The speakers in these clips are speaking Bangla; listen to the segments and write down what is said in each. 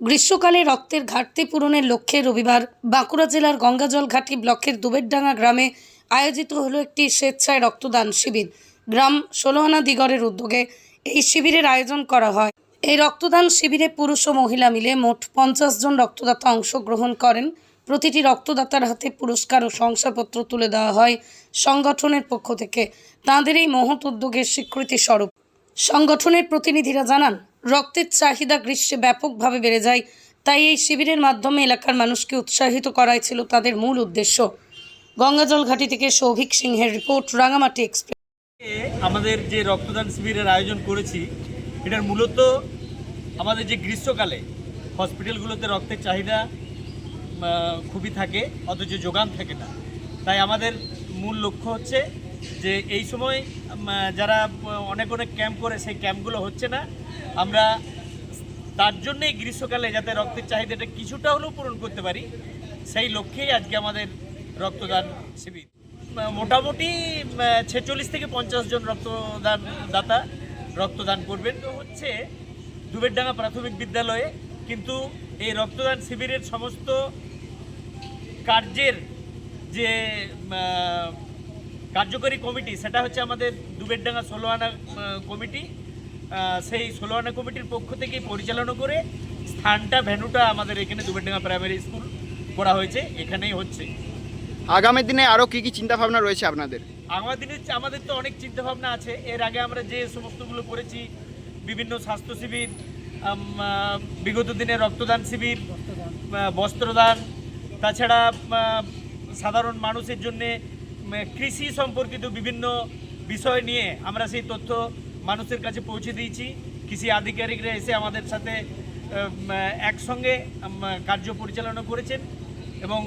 গ্রীষ্মকালে রক্তের ঘাটতি পূরণের লক্ষ্যে রবিবার বাঁকুড়া জেলার গঙ্গাজল ঘাটি ব্লকের দুবেরডাঙ্গা গ্রামে আয়োজিত হলো একটি স্বেচ্ছায় রক্তদান শিবির। গ্রাম ষোলোয়ানা দিগরের উদ্যোগে এই শিবিরের আয়োজন করা হয়। এই রক্তদান শিবিরে পুরুষ ও মহিলা মিলে মোট পঞ্চাশ জন রক্তদাতা অংশগ্রহণ করেন। প্রতিটি রক্তদাতার হাতে পুরস্কার ও শংসাপত্র তুলে দেওয়া হয় সংগঠনের পক্ষ থেকে। তাঁদের এই মহৎ উদ্যোগের স্বীকৃতি স্বরূপ সংগঠনের প্রতিনিধিরা জানান রক্তের চাহিদা গ্রীষ্মে ব্যাপকভাবে বেড়ে যায়, তাই এই শিবিরের মাধ্যমে এলাকার মানুষকে উৎসাহিত করাই ছিল তাদের মূল উদ্দেশ্য। গঙ্গাজল ঘাটি থেকে সৌভিক সিংহের রিপোর্ট, রাঙামাটি এক্সপ্রেস। আমাদের যে রক্তদান শিবিরের আয়োজন করেছি, এটার মূলত আমাদের যে গ্রীষ্মকালে হসপিটালগুলোতে রক্তের চাহিদা খুবই থাকে, অথচ যোগান থাকে না। তাই আমাদের মূল লক্ষ্য হচ্ছে যে এই সময় যারা অনেক অনেক ক্যাম্প করে, সেই ক্যাম্পগুলো হচ্ছে না। আমরা তার জন্যই গ্রীষ্মকালে যাতে রক্তের চাহিদাটা কিছুটা হলেও পূরণ করতে পারি, সেই লক্ষ্যেই আজকে আমাদের রক্তদান শিবির। মোটামুটি ছেচল্লিশ থেকে পঞ্চাশ জন রক্তদান দাতা রক্তদান করবেন। তো হচ্ছে দুবেরডাঙ্গা প্রাথমিক বিদ্যালয়ে কিন্তু এই রক্তদান শিবিরের সমস্ত কার্যের যে কার্যকরী কমিটি, সেটা হচ্ছে আমাদের দুবেরডাঙ্গা ষোলো আনা কমিটি। সেই ষোলোয়ানা কমিটির পক্ষ থেকেই পরিচালনা করে স্থানটা ভেন্যুটা আমাদের এখানে দুবেরডাঙ্গা প্রাইমারি স্কুল করা হয়েছে। এখানেই হচ্ছে। আগামী দিনে আরও কী কী চিন্তা ভাবনা রয়েছে আপনাদের? আগামী দিনে আমাদের তো অনেক চিন্তাভাবনা আছে। এর আগে আমরা যে সমস্তগুলো করেছি বিভিন্ন স্বাস্থ্য শিবির বিগত দিনে রক্তদান শিবির বস্ত্রদান তাছাড়া সাধারণ মানুষের জন্যে কৃষি সম্পর্কিত বিভিন্ন বিষয় নিয়ে আমরা সেই তথ্য মানুষের কাছে পৌঁছে দিয়েছি। কৃষি আধিকারিকরা এসে আমাদের সাথে একসঙ্গে কার্য পরিচালনা করেছেন এবং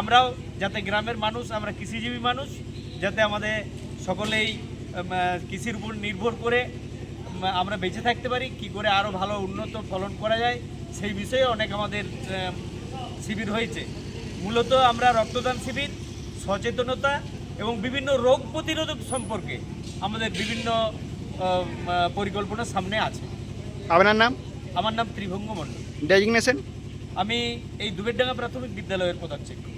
আমরাও যাতে গ্রামের মানুষ, আমরা কৃষিজীবী মানুষ, যাতে আমাদের সকলেই কৃষির উপর নির্ভর করে আমরা বেঁচে থাকতে পারি, কি করে আরও ভালো উন্নত ফলন করা যায়, সেই বিষয়ে অনেক আমাদের শিবির হয়েছে। মূলত আমরা রক্তদান শিবির, সচেতনতা এবং বিভিন্ন রোগ প্রতিরোধক সম্পর্কে আমাদের বিভিন্ন পরিকল্পনা সামনে আছে। আপনার নাম? আমার নাম ত্রিভঙ্গ মণ্ডল। ডেজিগনেশন আমি এই দুবেরডাঙ্গা প্রাথমিক বিদ্যালয়ের প্রধান শিক্ষক।